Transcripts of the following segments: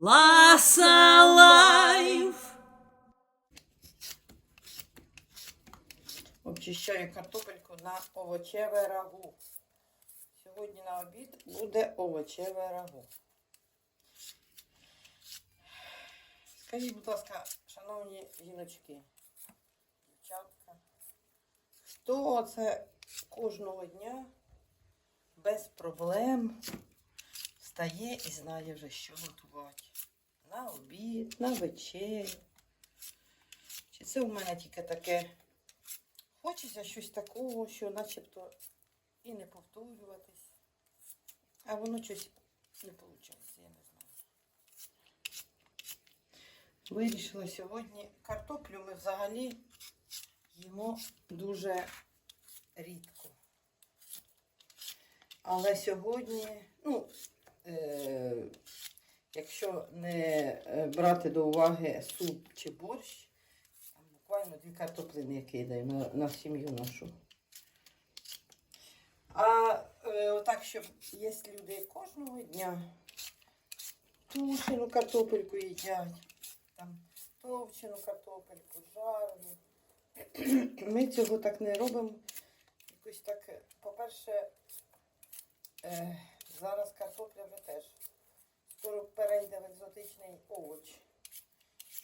Ласа Лайф. Обчищаю картопельку на овочеве рагу. Сьогодні на обід буде овочеве рагу. Скажіть, будь ласка, шановні жіночки, дівчатка, хто це кожного дня без проблем встає і знає вже, що готувати? На обід, на вечерю. Чи це у мене тільки таке Хочеться щось такого, що начебто і не повторюватись. А воно щось не виходить, я не знаю. Вирішила сьогодні картоплю ми взагалі їмо дуже рідко. Але сьогодні, ну, якщо не е, брати до уваги суп чи борщ, буквально дві картоплини кидаю на, сім'ю нашу. А е, отак, щоб є люди кожного дня тушену картопельку їдять, там товчену картопельку, жарену. Ми цього так не робимо. Якось так, е, по-перше, е, зараз картопля вже теж скоро перейде в екзотичний овоч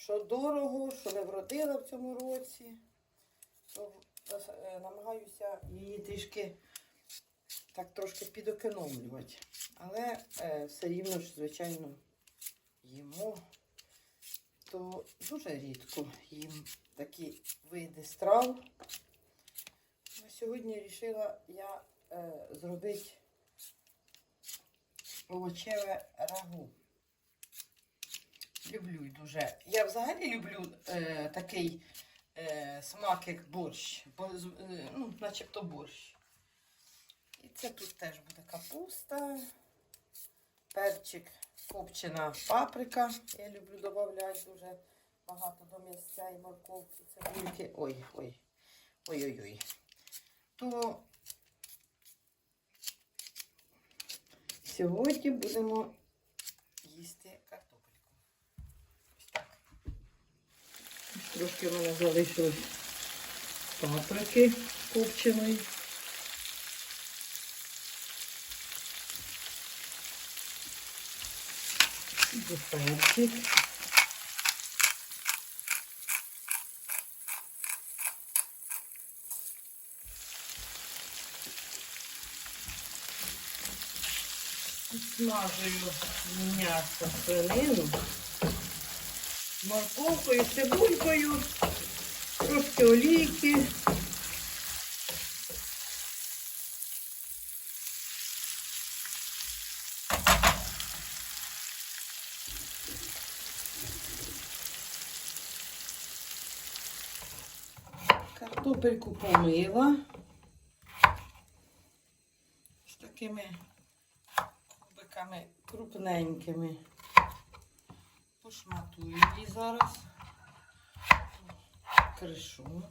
що дорого, що не вродила в цьому році, то е, намагаюся її трішки так трошки підокономлювати. Але е, все рівно ж, звичайно, їмо, то дуже рідко їм такі види страв. Сьогодні вирішила я е, зробити овочеве рагу. Люблю дуже. Я взагалі люблю е, такий е, смак, як борщ. Бо, е, ну, начебто борщ. І це тут теж буде капуста, перчик, копчена паприка. Я люблю додавати дуже багато до м'ясця і морковки, цибульки. Ой, ой, ой-ой-ой. То сьогодні будемо їсти картопельку. Ось так. Трошки в мене залишилось паприки копченої. Перчик. Смажую м'ясо свинину морковкою, цибулькою, трошки олійки. Картопельку помила. З такими кубиками крупненькими. Пошматую її зараз. Кришу.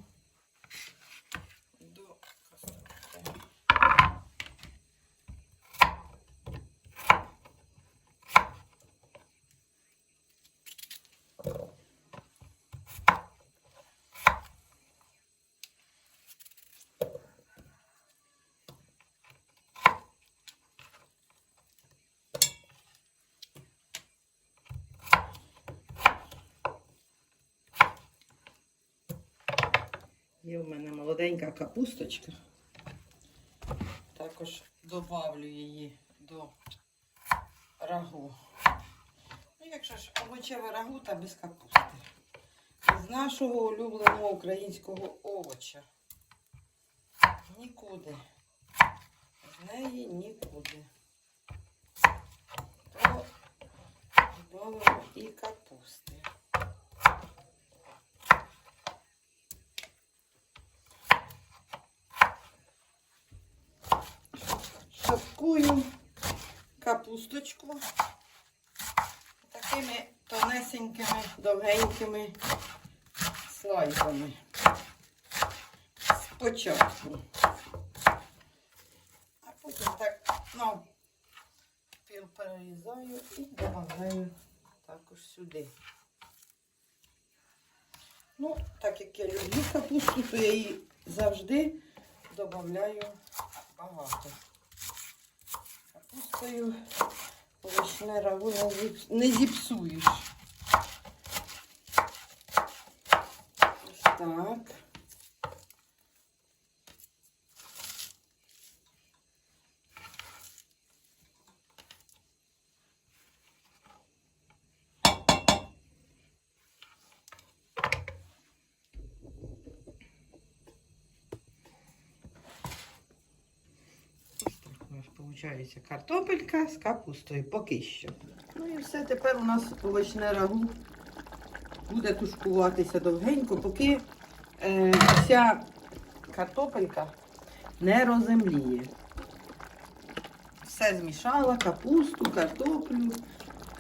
Є в мене молоденька капусточка. Також добавлю її до рагу. Ну, якщо ж овочеве рагу та без капусти. З нашого улюбленого українського овоча. Нікуди. З неї нікуди. То додамо і капусти. Шаткую капусточку такими тонесенькими, довгенькими слайдами. Спочатку. А потім так на пів перерізаю і додаю також сюди. Ну, так як я люблю капусту, то я її завжди додаю багато. Капустою овочне зіп... не зіпсуєш. Ось так. Виходить картопелька з капустою поки що. Ну і все, тепер у нас овочне рагу буде тушкуватися довгенько, поки е, вся картопелька не роземліє. Все змішала, капусту, картоплю,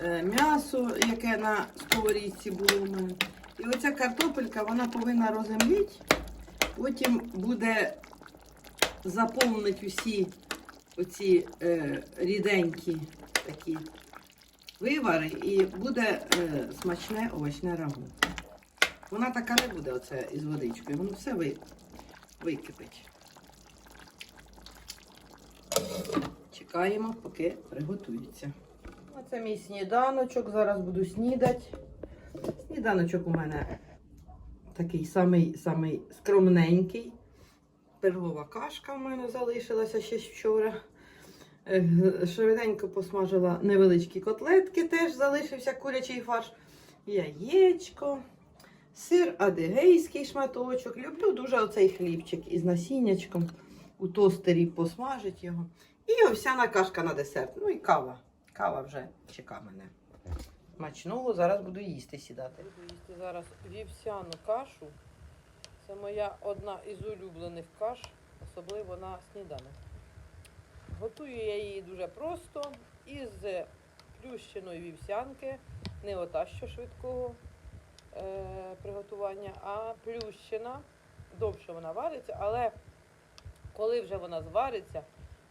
е, м'ясо, яке на сковорідці було у мене. І оця картопелька вона повинна роземліти, потім буде заповнити усі оці е, ріденькі такі вивари і буде е, смачне овочне рагу. Вона така не буде оце із водичкою, воно все ви, википить. Чекаємо, поки приготується. Оце мій сніданочок. Зараз буду снідати. Сніданочок у мене такий самий, самий скромненький. Пергова кашка в мене залишилася ще вчора. Е, Швиденько посмажила невеличкі котлетки, теж залишився курячий фарш, яєчко, сир адигейський шматочок. Люблю дуже оцей хлібчик із насіннячком. У тостері посмажить його. І овсяна кашка на десерт. Ну і кава. Кава вже чека мене. Смачного, зараз буду їсти сідати. Буду їсти зараз вівсяну кашу. Це моя одна із улюблених каш, особливо на сніданок. Готую я її дуже просто із плющеної вівсянки, не ота що швидкого е, приготування, а плющена. Довше вона вариться, але коли вже вона звариться,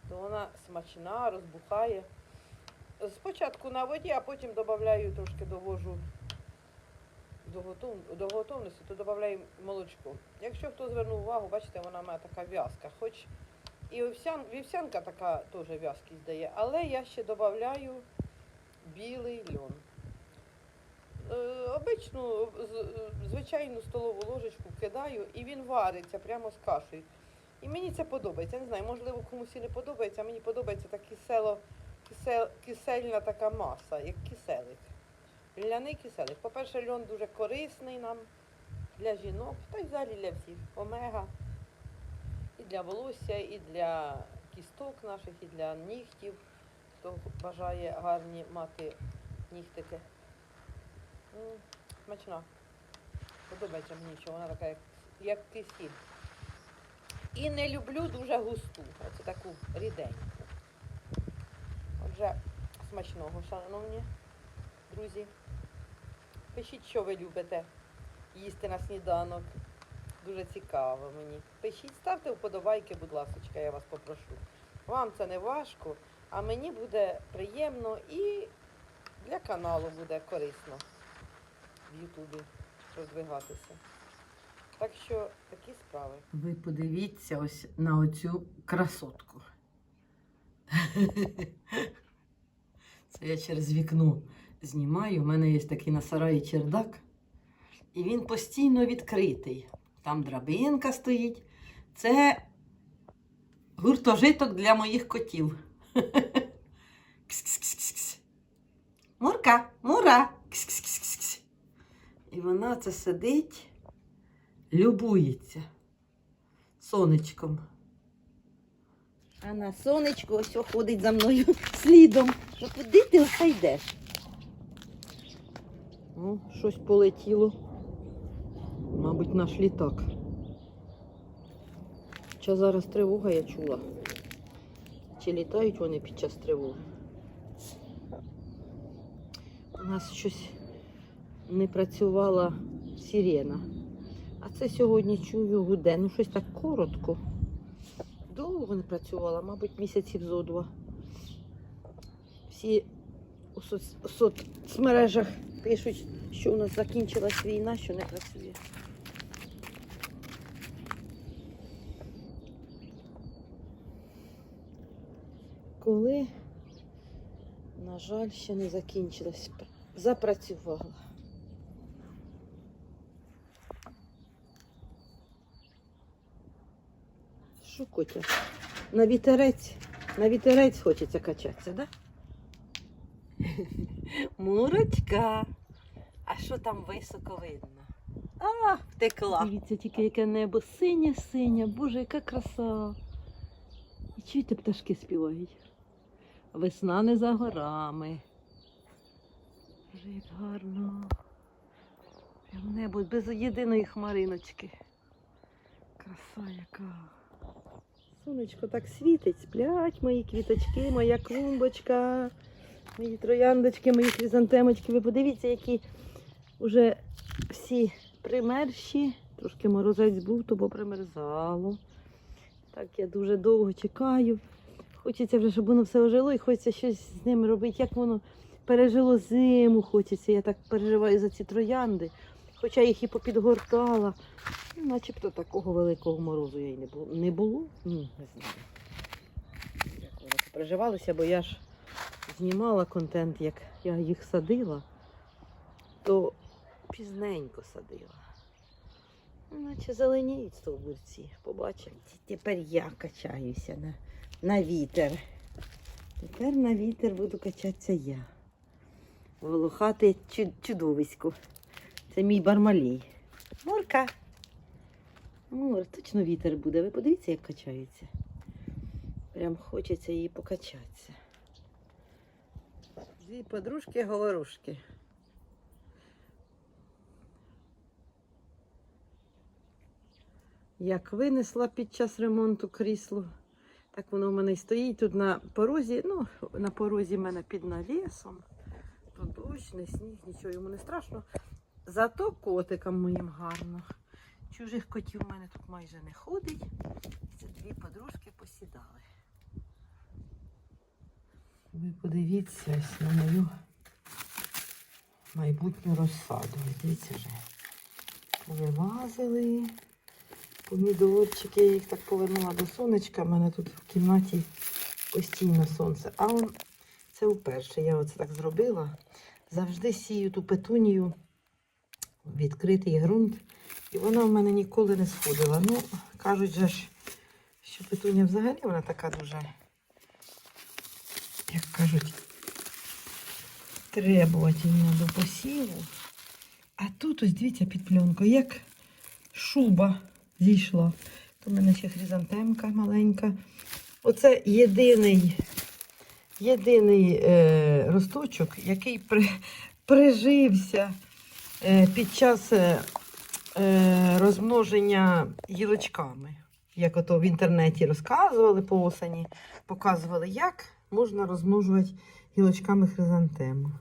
то вона смачна, розбухає. Спочатку на воді, а потім додаю трошки довожу до, готовності, то додаю молочко. Якщо хто звернув увагу, бачите, вона має така в'язка. Хоч і овсян... вівсянка така теж в'язкість дає, але я ще додаю білий льон. Е, обичну звичайну столову ложечку кидаю і він вариться прямо з кашею. І мені це подобається. Не знаю, можливо, комусь і не подобається, а мені подобається та кисело, кисел, кисельна така маса, як киселик. Ляний киселик. По-перше, льон дуже корисний нам для жінок, та й взагалі для всіх. Омега. І для волосся, і для кісток наших, і для нігтів. Хто бажає гарні мати нігтики. Смачна. Подобається мені, що вона така, як, як кисіль. І не люблю дуже густу. Оце таку ріденьку. Отже, смачного, шановні друзі. Пишіть, що ви любите їсти на сніданок. Дуже цікаво мені. Пишіть, ставте вподобайки, будь ласка, я вас попрошу. Вам це не важко, а мені буде приємно і для каналу буде корисно в Ютубі роздвигатися. Так що такі справи. Ви подивіться ось на оцю красотку. Це я через вікно знімаю. У мене є такий на сараї чердак. І він постійно відкритий. Там драбинка стоїть. Це гуртожиток для моїх котів. Мурка, мура. І вона це сидить, любується сонечком. А на сонечко ось ходить за мною слідом. Куди ти оце йдеш? О, щось полетіло. Мабуть, наш літак. Хоча зараз тривога я чула. Чи літають вони під час тривоги? У нас щось не працювала сирена. А це сьогодні чую гуде. Ну щось так коротко. Довго не працювала, мабуть, місяців зо два. Всі у соц- соцмережах Пишуть, що у нас закінчилась війна, що не працює. Коли, на жаль, ще не закінчилась, запрацювала. Що? На вітерець, на вітерець хочеться качатися, да? Мурочка. А що там високо видно? А, втекла. Дивіться, тільки яке небо синє, синє, боже, яка краса. І чуєте, пташки співають. Весна не за горами. Боже, гарно. Прям небо без єдиної хмариночки. Краса яка. Сонечко так світить, сплять мої квіточки, моя клумбочка, мої трояндочки, мої хризантемочки. Ви подивіться, які вже всі примерші. Трошки морозець був, то примерзало. Так я дуже довго чекаю. Хочеться вже, щоб воно все ожило і хочеться щось з ним робити. Як воно пережило зиму, хочеться. Я так переживаю за ці троянди. Хоча їх і попідгортала. Ну, Начебто такого великого морозу я й не було. Не було? Не знаю. Як воно переживалося, бо я ж знімала контент, як я їх садила, то пізненько садила. Наче зеленіють стовбурці. Побачимо. Тепер я качаюся на, на вітер. Тепер на вітер буду качатися я. Волохати чу- чудовисько. Це мій бармалій. Мурка. Мур, точно вітер буде. Ви подивіться, як качається. Прям хочеться її покачатися. Дві подружки-говорушки. Як винесла під час ремонту крісло. Так воно в мене й стоїть тут на порозі. Ну, на порозі в мене під навісом. То дощ, не сніг, нічого йому не страшно. Зато котикам моїм гарно. Чужих котів в мене тут майже не ходить. Це дві подружки посідали. Ви подивіться ось на мою майбутню розсаду. Дивіться вже. Повилазили помідорчики, я їх так повернула до сонечка. У мене тут в кімнаті постійно сонце. А он, це вперше я оце так зробила. Завжди сію ту петунію відкритий ґрунт. І вона в мене ніколи не сходила. Ну, кажуть же що петуня взагалі вона така дуже, як кажуть, требувательна до посіву. А тут ось дивіться під пленкою, як шуба зійшла. В мене ще хризантемка маленька. Оце єдиний, єдиний е, росточок, який при, прижився е, під час е, е, розмноження гілочками. Як ото в інтернеті розказували по осені, показували, як можна розмножувати гілочками хризантему.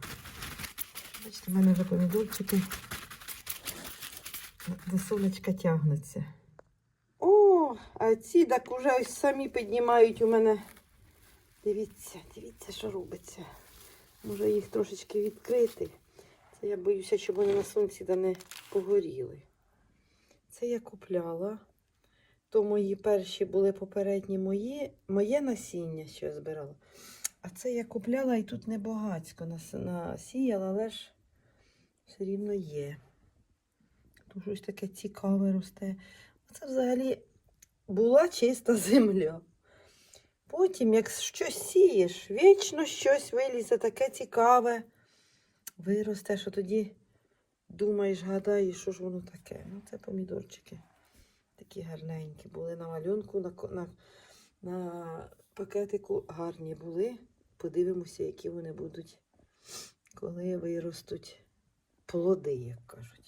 Бачите, в мене вже помідорчики до сонечка тягнуться. О, а ці так уже ось самі піднімають у мене. Дивіться, дивіться, що робиться. Може їх трошечки відкрити. Це я боюся, щоб вони на сонці не погоріли. Це я купляла. То мої перші були попередні мої, моє насіння, що я збирала. А це я купляла і тут небагацько нас- насіяла, але ж все рівно є. Тут щось таке цікаве росте. Це взагалі була чиста земля. Потім, як щось сієш, вічно щось вилізе таке цікаве. Виросте, що тоді думаєш, гадаєш, що ж воно таке. Ну, це помідорчики. Такі гарненькі були на малюнку, на, на, на пакетику гарні були. Подивимося, які вони будуть, коли виростуть плоди, як кажуть.